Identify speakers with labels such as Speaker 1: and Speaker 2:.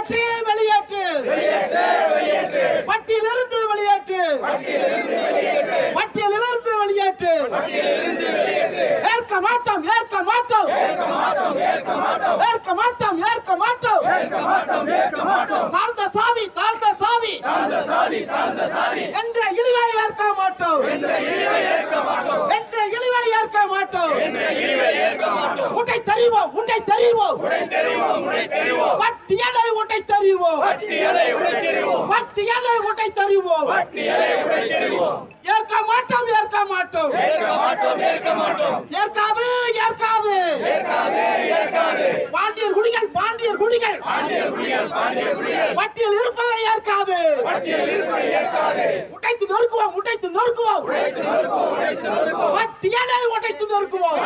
Speaker 1: வெளியேற்று வெளியேற்று. பட்டியலிருந்து வெளியேற்று. பட்டியலிருந்து வெளியேற்று. ஏற்க மாட்டோம் ஏற்க மாட்டோம். ஏற்க மாட்டோம் ஏற்க மாட்டோம். தாழ்ந்த சாதி தாழ்ந்த சாதி. என்ற இழிவை ஏற்க மாட்டோம். உடை தெரிவோம் உடை தெரிவோம் பட்டியலை உடை தெரிவோம் பட்டியலை உடை தெரிவோம் ஏற்க மாட்டோம் ஏற்க மாட்டோம். ஏற்க மாட்டோம் ஏற்க மாட்டோம். ஏற்காது ஏற்காது. ஏற்காதே ஏற்காதே. பாண்டியர் குடிகள் பாண்டியர் குடிகள். பாண்டியர் குடிகள் பாண்டியர் குடிகள். பட்டியல் இருப்பதை ஏற்காது பட்டியல் இருப்பதை ஏற்காதே உடைத்து நொறுக்குவோம் உடைத்து நொறுக்குவோம் உடைத்து நொறுக்குவோம் உடைத்து பட்டியலை உடைத்து நொறுக்குவோம்